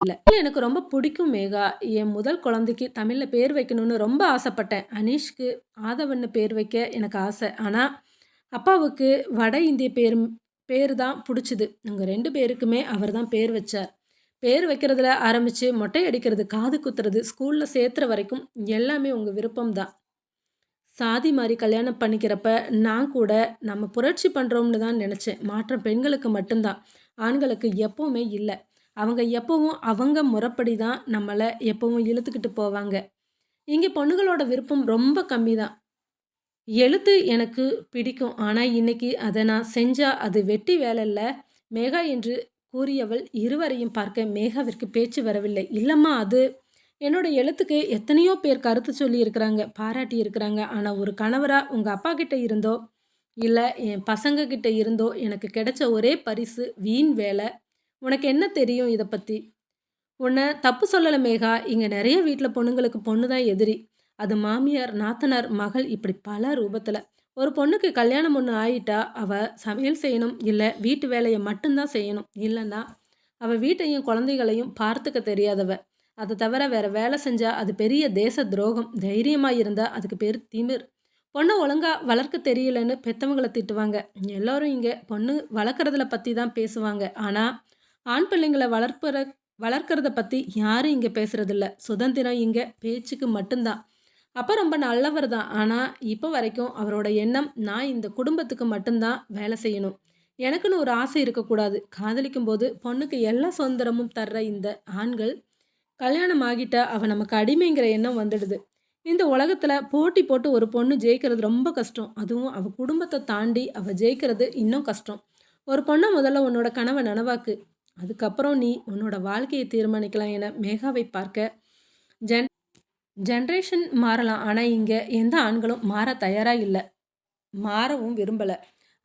இல்லை எனக்கு ரொம்ப பிடிக்கும் மேகா. என் முதல் குழந்தைக்கு தமிழில் பேர் வைக்கணும்னு ரொம்ப ஆசைப்பட்டேன். அனீஷ்க்கு ஆதவன்னு பேர் வைக்க எனக்கு ஆசை. ஆனால் அப்பாவுக்கு வட இந்திய பேர் பேர் தான் பிடிச்சிது உங்கள் ரெண்டு பேருக்குமே அவர் தான் பேர் வச்சார். பேர் வைக்கிறதுல ஆரம்பித்து மொட்டை அடிக்கிறது, காது குத்துறது, ஸ்கூலில் சேர்த்துற வரைக்கும் எல்லாமே உங்கள் விருப்பம்தான் சாதி மாதிரி கல்யாணம் பண்ணிக்கிறப்ப, நான் கூட நம்ம புரட்சி பண்ணுறோம்னு தான் நினச்சேன் மாற்றம் பெண்களுக்கு மட்டும்தான் ஆண்களுக்கு எப்போவுமே இல்லை அவங்க எப்பவும் அவங்க முறைப்படி தான் நம்மளை எப்பவும் இழுத்துக்கிட்டு போவாங்க. இங்கே பொண்ணுகளோட விருப்பம் ரொம்ப கம்மி தான். எழுத்து எனக்கு பிடிக்கும். ஆனால் இன்னைக்கு அதை நான் செஞ்சால் அது வெட்டி வேலைல்ல. மேகா என்று கூறியவள் இருவரையும் பார்க்க மேகாவிற்கு பேச்சு வரவில்லை. இல்லைம்மா அது என்னோட எழுத்துக்கு எத்தனையோ பேர் கருத்து சொல்லியிருக்கிறாங்க, பாராட்டியிருக்கிறாங்க. ஆனால் ஒரு கணவராக உங்கள் அப்பா கிட்டே இருந்தோ, இல்லை என் பசங்க கிட்ட இருந்தோ எனக்கு கிடைச்ச ஒரே பரிசு வீண் வேலை உனக்கு என்ன தெரியும் இதை பற்றி உன்னை தப்பு சொல்லலை மேகா. இங்கே நிறைய வீட்டில் பொண்ணுங்களுக்கு பொண்ணு தான் எதிரி. அது மாமியார், நாத்தனார், மகள் இப்படி பல ரூபத்தில் ஒரு பொண்ணுக்கு கல்யாணம் ஒன்று ஆயிட்டா, அவள் சமையல் செய்யணும், இல்லை வீட்டு வேலையை மட்டும்தான் செய்யணும். இல்லைன்னா அவள் வீட்டையும் குழந்தைகளையும் பார்த்துக்க தெரியாதவ. அதை தவிர வேற வேலை செஞ்சால் அது பெரிய தேச துரோகம். தைரியமாக இருந்தால் அதுக்கு பேர் திமிர். பொண்ணை ஒழுங்கா வளர்க்க தெரியலன்னு பெத்தவங்களை திட்டுவாங்க. எல்லோரும் இங்கே பொண்ணு வளர்க்குறதுல பற்றி தான் பேசுவாங்க. ஆனால் ஆண் பிள்ளைங்கள வளர்ப்புற வளர்க்கறத பற்றி யாரும் இங்கே பேசுகிறதில்ல சுதந்திரம் இங்கே பேச்சுக்கு மட்டும்தான் அப்போ ரொம்ப நல்லவர் தான். ஆனால் இப்போ வரைக்கும் அவரோட எண்ணம் நான் இந்த குடும்பத்துக்கு மட்டும்தான் வேலை செய்யணும். எனக்குன்னு ஒரு ஆசை இருக்கக்கூடாது. காதலிக்கும்போது பொண்ணுக்கு எல்லா சுதந்திரமும் தர்ற இந்த ஆண்கள், கல்யாணம் ஆகிட்டா அவன் நமக்கு அடிமைங்கிற எண்ணம் வந்துடுது. இந்த உலகத்தில் போட்டி போட்டு ஒரு பொண்ணு ஜெயிக்கிறது ரொம்ப கஷ்டம். அதுவும் அவள் குடும்பத்தை தாண்டி அவள் ஜெயிக்கிறது இன்னும் கஷ்டம். ஒரு பொண்ணை முதல்ல உன்னோட கனவை நனவாக்கு. அதுக்கப்புறம் நீ உன்னோட வாழ்க்கையை தீர்மானிக்கலாம் என மேகாவை பார்க்க, ஜென் ஜென்ரேஷன் மாறலாம். ஆனால் இங்கே எந்த ஆண்களும் மாற தயாராக இல்லை மாறவும் விரும்பல.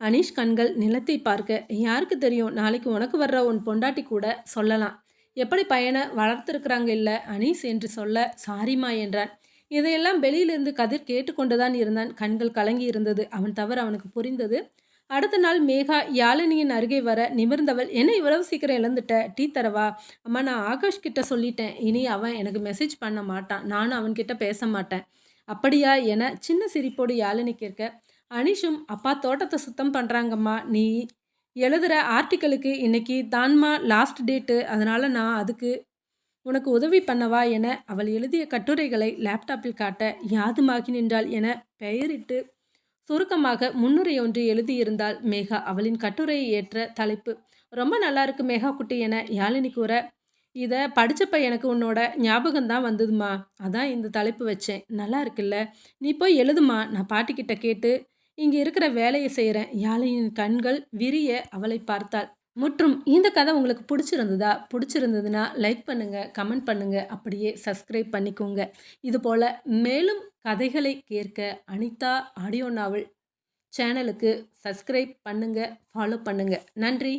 அனீஷ் கண்கள் நிலத்தை பார்க்க, யாருக்கு தெரியும் நாளைக்கு உனக்கு வர்ற உன் பொண்டாட்டி கூட சொல்லலாம். எப்படி பையனை வளர்த்துருக்குறாங்க இல்லை அனீஷ் என்று சொல்ல, சாரிம்மா என்றான். இதையெல்லாம் வெளியிலிருந்து கதிர் கேட்டுக்கொண்டுதான் இருந்தான். கண்கள் கலங்கி இருந்தது. அவன் தவறு அவனுக்கு புரிந்தது. அடுத்த நாள் மேகா யாழினியின் அருகே வர நிமிர்ந்தவள், என்ன இவ்வளவு சீக்கிரம் இழந்துட்ட டீ தரவா? அம்மா நான் ஆகாஷ் கிட்ட சொல்லிட்டேன். இனி அவன் எனக்கு மெசேஜ் பண்ண மாட்டான். நானும் அவன்கிட்ட பேச மாட்டேன். அப்படியா? என சின்ன சிரிப்போடு யாழினி கேட்க, அனிஷும் அப்பா தோட்டத்தை சுத்தம் பண்ணுறாங்கம்மா நீ எழுதுற ஆர்டிக்கலுக்கு இன்னைக்கு தான்மா லாஸ்ட் டேட்டு. அதனால நான் அதுக்கு உனக்கு உதவி பண்ணவா? என அவள் எழுதிய கட்டுரைகளை லேப்டாப்பில் காட்ட, யாதுமாகி நின்றாள் என பெயரிட்டு சுருக்கமாக முன்னுரையொன்று எழுதியிருந்தால் மேகா. அவளின் கட்டுரையை ஏற்ற தலைப்பு, ரொம்ப நல்லா இருக்கு மேகா குட்டி என யாழினி கூற, இதை படித்தப்ப எனக்கு உன்னோட ஞாபகம் தான் வந்ததும்மா. அதான் இந்த தலைப்பு வச்சேன். நல்லா இருக்குல்ல? நீ போய் எழுதும்மா. நான் பாட்டிக்கிட்ட கேட்டு இங்கே இருக்கிற வேலையை செய்கிறேன் யாழினியின் கண்கள் விரிய அவளை பார்த்தாள். மற்றும் இந்த கதை உங்களுக்கு பிடிச்சிருந்ததா பிடிச்சிருந்ததுன்னா லைக் பண்ணுங்க, கமெண்ட் பண்ணுங்க. அப்படியே சப்ஸ்கிரைப் பண்ணிக்கோங்க. இதுபோல் மேலும் கதைகளை கேட்க அனிதா ஆடியோ நாவல் சேனலுக்கு சப்ஸ்கிரைப் பண்ணுங்க, ஃபாலோ பண்ணுங்க. நன்றி.